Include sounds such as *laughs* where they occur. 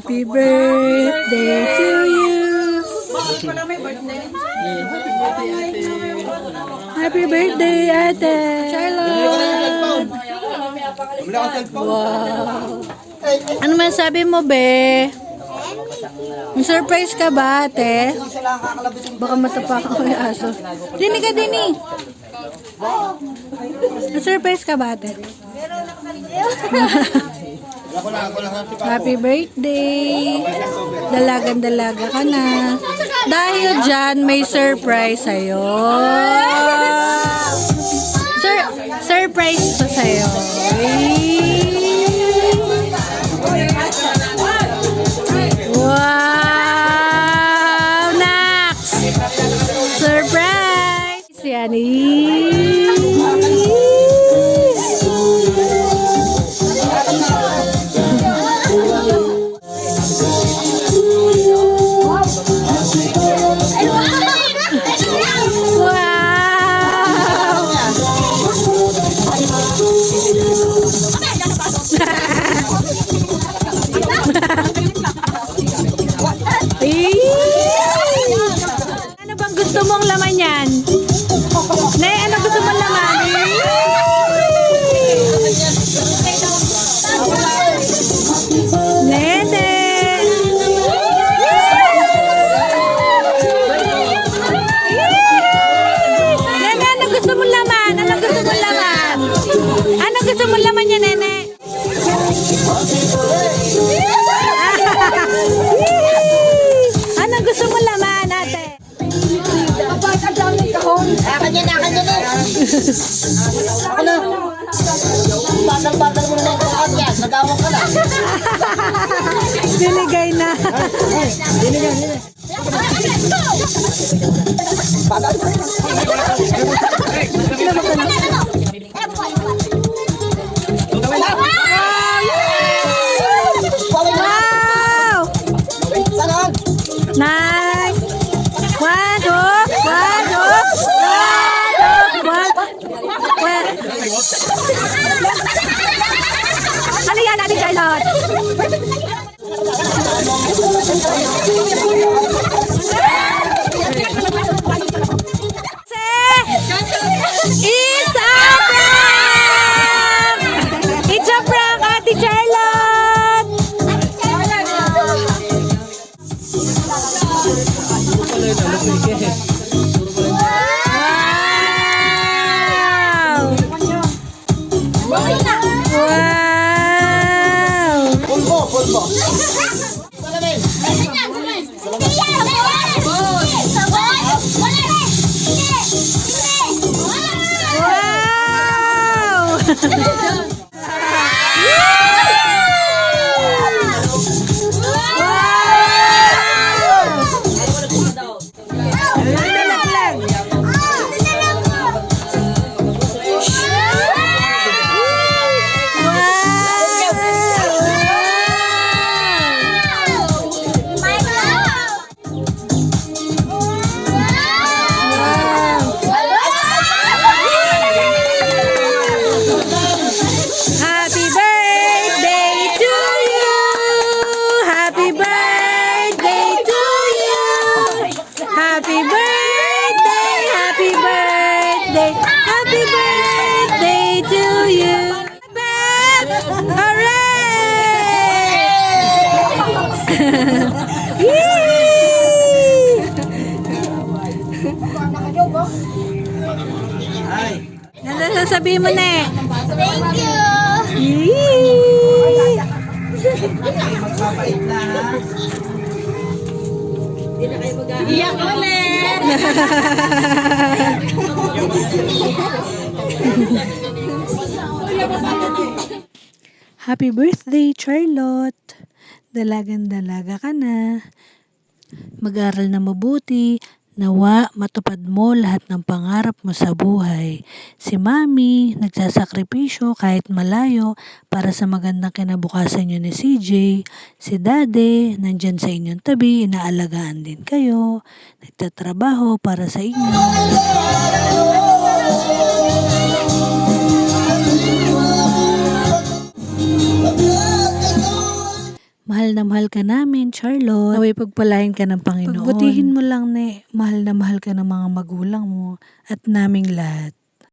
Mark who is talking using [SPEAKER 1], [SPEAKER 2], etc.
[SPEAKER 1] Happy birthday to you. Happy birthday, ate. Charlotte. Wow. Ano masabi mo, be? Surprise ka ba, ate? Baka matapakan ko yung aso. Dini ka, Dini. Surprise ka ba, ate? Happy birthday! Dalagan-dalaga ka na. Dahil dyan, may surprise sa'yo. Sur surprise to sa'yo. Wow! Nax! Surprise! Yan. Ano gusto mo laman, ate?
[SPEAKER 2] Akan yan, akan yan. Ako na. Bagal-bagal mo na at yan. Nagawak ka na.
[SPEAKER 1] Binigay na. Wow! Thank you. Birthday! Happy birthday to you! Beth! Hooray! Yee! Ano sasabihin mo na eh?
[SPEAKER 2] Thank you.
[SPEAKER 1] Yee!
[SPEAKER 2] Iyak ulit. *laughs*
[SPEAKER 1] Happy birthday, Charlotte! Dalagan-dalaga ka na. Mag-aral na mabuti. Nawa, matupad mo lahat ng pangarap mo sa buhay. Si Mami, nagsasakripisyo kahit malayo para sa magandang kinabukasan niyo ni CJ. Si Dade, nandyan sa inyong tabi, inaalagaan din kayo. Nagtatrabaho para sa inyo. Mahal na mahal ka namin, Charlotte. Naway pagpalain ka ng Panginoon. Pagbutihin mo lang, ne. Mahal na mahal ka ng mga magulang mo at naming lahat.